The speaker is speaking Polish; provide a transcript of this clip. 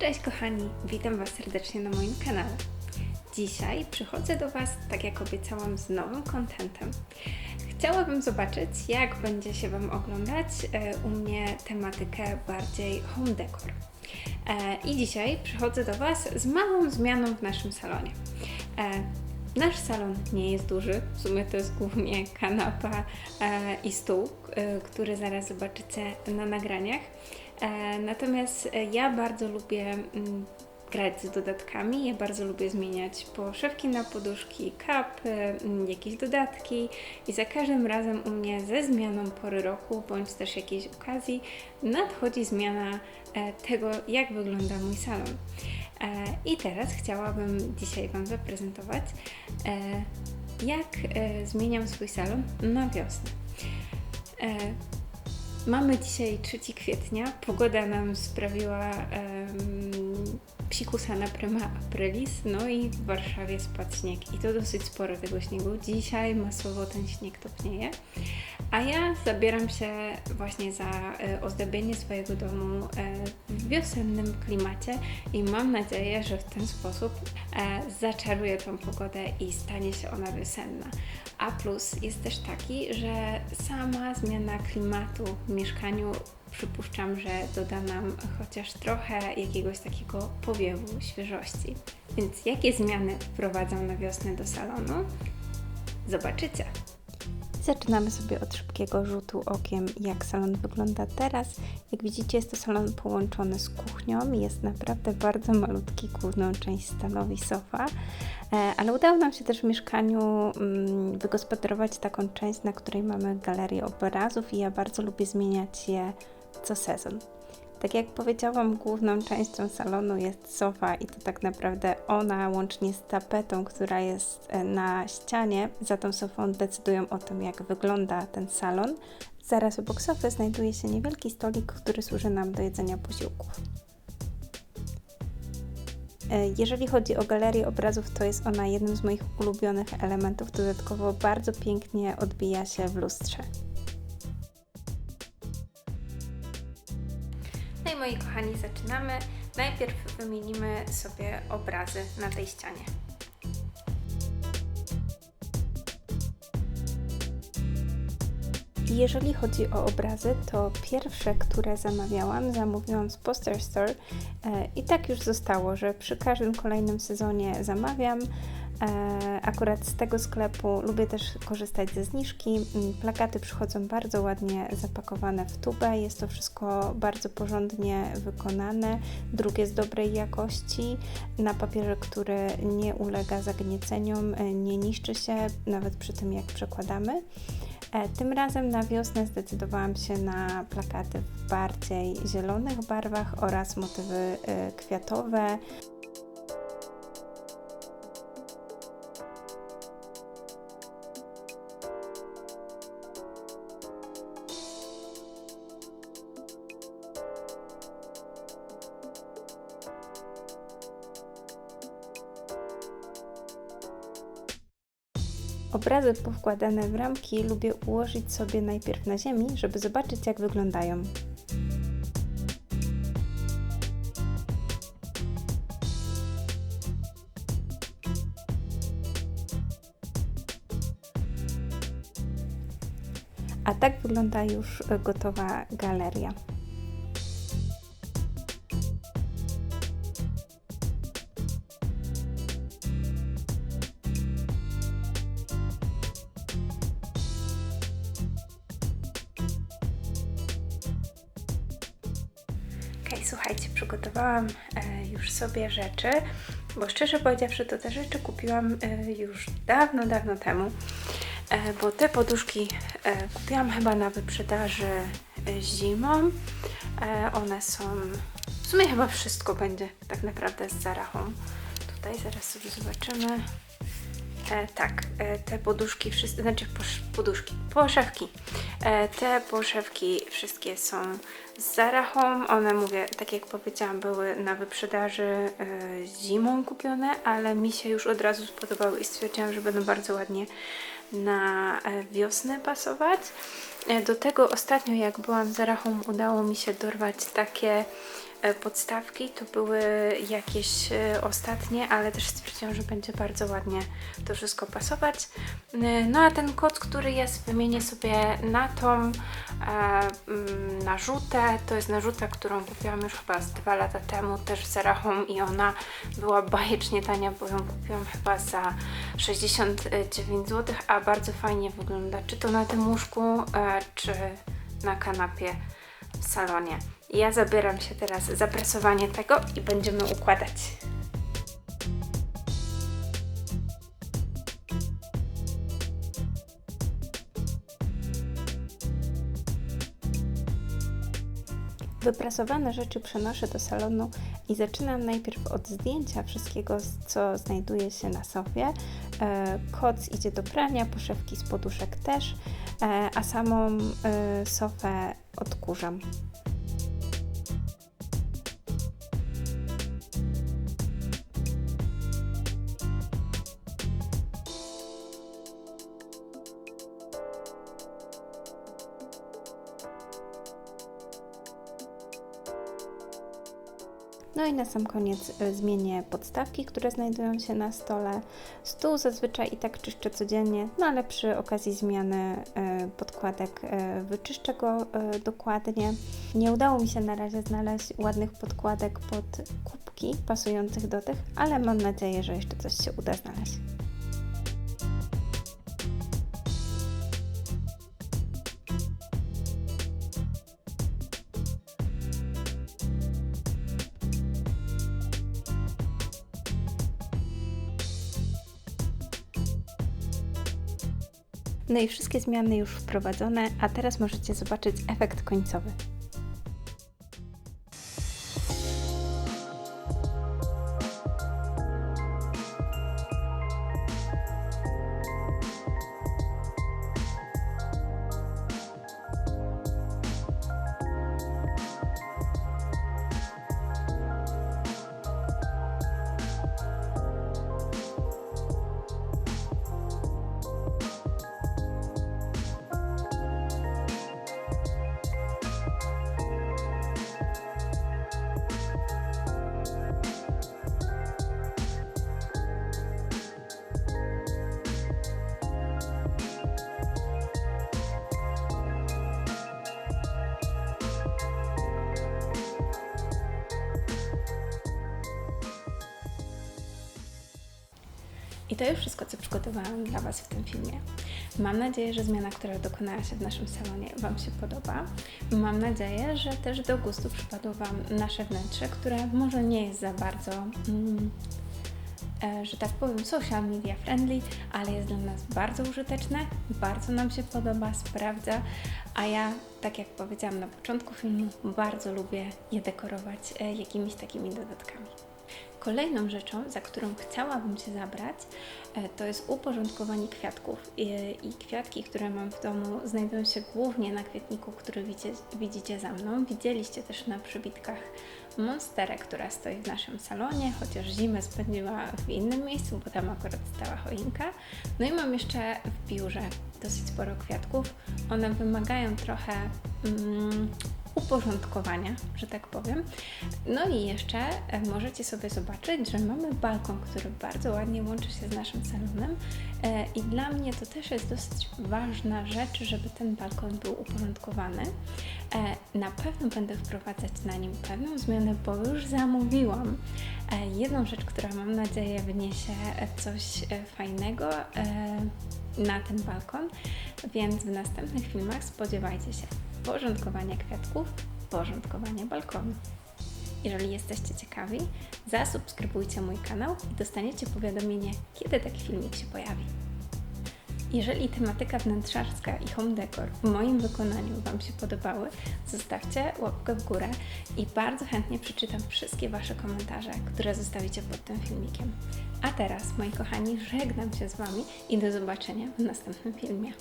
Cześć kochani, witam Was serdecznie na moim kanale. Dzisiaj przychodzę do Was, tak jak obiecałam, z nowym kontentem. Chciałabym zobaczyć, jak będzie się Wam oglądać e, u mnie tematykę bardziej home decor. E, I dzisiaj przychodzę do Was z małą zmianą w naszym salonie. E, Nasz salon nie jest duży, w sumie to jest głównie kanapa i stół, który zaraz zobaczycie na nagraniach. E, natomiast e, ja bardzo lubię mm, grać z dodatkami, ja bardzo lubię zmieniać poszewki na poduszki, kapy, mm, jakieś dodatki i za każdym razem u mnie ze zmianą pory roku bądź też jakiejś okazji nadchodzi zmiana e, tego, jak wygląda mój salon. I teraz chciałabym dzisiaj Wam zaprezentować, jak zmieniam swój salon na wiosnę. Mamy dzisiaj 3 kwietnia. Pogoda nam sprawiła um, psikusa na prima aprilis, no i w Warszawie spadł śnieg i to dosyć sporo tego śniegu. Dzisiaj masowo ten śnieg topnieje, a ja zabieram się właśnie za e, swojego domu e, w wiosennym klimacie i mam nadzieję, że w ten sposób e, zaczaruję tą pogodę i stanie się ona wiosenna. A plus jest też taki, że sama zmiana klimatu w mieszkaniu przypuszczam, że doda nam chociaż trochę jakiegoś takiego powiewu świeżości. Więc jakie zmiany wprowadzam na wiosnę do salonu? Zobaczycie. Zaczynamy sobie od szybkiego rzutu okiem, jak salon wygląda teraz. Jak widzicie, jest to salon połączony z kuchnią. Jest naprawdę bardzo malutki, główną część stanowi sofa. E, Ale udało nam się też w mieszkaniu mm, wygospodarować taką część, na której mamy galerię obrazów i ja bardzo lubię zmieniać je co sezon. Tak jak powiedziałam, główną częścią salonu jest sofa i to tak naprawdę ona łącznie z tapetą, która jest e, na ścianie, za tą sofą decydują o tym, jak wygląda ten salon. Zaraz obok sofy znajduje się niewielki stolik, który służy nam do jedzenia posiłków. E, Jeżeli chodzi o galerię obrazów, to jest ona jednym z moich ulubionych elementów. Dodatkowo bardzo pięknie odbija się w lustrze. Moi kochani, zaczynamy. Najpierw wymienimy sobie obrazy na tej ścianie. Jeżeli chodzi o obrazy, to pierwsze, które zamawiałam, zamówiłam z Poster Store e, i tak już zostało, że przy każdym kolejnym sezonie zamawiam. E, Akurat z tego sklepu lubię też korzystać ze zniżki. Mm, Plakaty przychodzą bardzo ładnie zapakowane w tubę. Jest to wszystko bardzo porządnie wykonane. Druk jest dobrej jakości, na papierze, który nie ulega zagnieceniom, e, nie niszczy się nawet przy tym, jak przekładamy. E, Tym razem na wiosnę zdecydowałam się na plakaty w bardziej zielonych barwach oraz motywy kwiatowe. Obrazy powkładane w ramki lubię ułożyć sobie najpierw na ziemi, żeby zobaczyć jak wyglądają. A tak wygląda już gotowa galeria. Okej, słuchajcie, przygotowałam e, już sobie rzeczy, bo szczerze powiedziawszy, to te rzeczy kupiłam e, już dawno, dawno temu, e, bo te poduszki kupiłam chyba na wyprzedaży zimą. One są, w sumie chyba wszystko będzie tak naprawdę z Zarachą. Tutaj zaraz sobie zobaczymy. E, tak, e, te poduszki, znaczy posz, poduszki, poszewki. E, te poszewki wszystkie są z Zarachą. One, mówię, tak jak powiedziałam, były na wyprzedaży e, zimą kupione, ale mi się już od razu spodobały i stwierdziłam, że będą bardzo ładnie na e, wiosnę pasować. E, Do tego ostatnio, jak byłam z Zarachą, udało mi się dorwać takie podstawki to były jakieś e, ostatnie, ale też stwierdziłam, że będzie bardzo ładnie to wszystko pasować. E, No a ten koc, który jest, wymienię sobie na tą e, mm, narzutę. To jest narzuta, którą kupiłam już chyba z dwa lata temu też w Zara Home i ona była bajecznie tania, bo ją kupiłam chyba za 69 zł, a bardzo fajnie wygląda, czy to na tym łóżku, e, czy na kanapie w salonie. Ja zabieram się teraz za prasowanie tego i będziemy układać. Wyprasowane rzeczy przenoszę do salonu i zaczynam najpierw od zdjęcia wszystkiego, co znajduje się na sofie. E, Koc idzie do prania, poszewki z poduszek też, e, a samą e, sofę odkurzam. No i na sam koniec y, zmienię podstawki, które znajdują się na stole. Stół zazwyczaj i tak czyszczę codziennie, no ale przy okazji zmiany y, podkładek y, wyczyszczę go dokładnie. Nie udało mi się na razie znaleźć ładnych podkładek pod kubki pasujących do tych, ale mam nadzieję, że jeszcze coś się uda znaleźć. No i wszystkie zmiany już wprowadzone, a teraz możecie zobaczyć efekt końcowy. I to już wszystko, co przygotowałam dla Was w tym filmie. Mam nadzieję, że zmiana, która dokonała się w naszym salonie, Wam się podoba. Mam nadzieję, że też do gustu przypadło Wam nasze wnętrze, które może nie jest za bardzo, mm, e, że tak powiem, social media friendly, ale jest dla nas bardzo użyteczne, bardzo nam się podoba, sprawdza, a ja, tak jak powiedziałam na początku filmu, bardzo lubię je dekorować e, jakimiś takimi dodatkami. Kolejną rzeczą, za którą chciałabym się zabrać, e, to jest uporządkowanie kwiatków. I, kwiatki, które mam w domu, znajdują się głównie na kwietniku, który widzicie, widzicie za mną. Widzieliście też na przybitkach monsterę, która stoi w naszym salonie, chociaż zimę spędziła w innym miejscu, bo tam akurat stała choinka. No i mam jeszcze w biurze dosyć sporo kwiatków. One wymagają trochę mm, uporządkowania, że tak powiem. No i jeszcze e, możecie sobie zobaczyć, że mamy balkon, który bardzo ładnie łączy się z naszym salonem e, i dla mnie to też jest dosyć ważna rzecz, żeby ten balkon był uporządkowany. E, Na pewno będę wprowadzać na nim pewną zmianę, bo już zamówiłam jedną rzecz, która mam nadzieję wniesie coś fajnego na ten balkon, więc w następnych filmach spodziewajcie się porządkowania kwiatków, porządkowania balkonu. Jeżeli jesteście ciekawi, zasubskrybujcie mój kanał i dostaniecie powiadomienie, kiedy taki filmik się pojawi. Jeżeli tematyka wnętrzarska i home decor w moim wykonaniu Wam się podobały, zostawcie łapkę w górę i bardzo chętnie przeczytam wszystkie Wasze komentarze, które zostawicie pod tym filmikiem. A teraz, moi kochani, żegnam się z Wami i do zobaczenia w następnym filmie.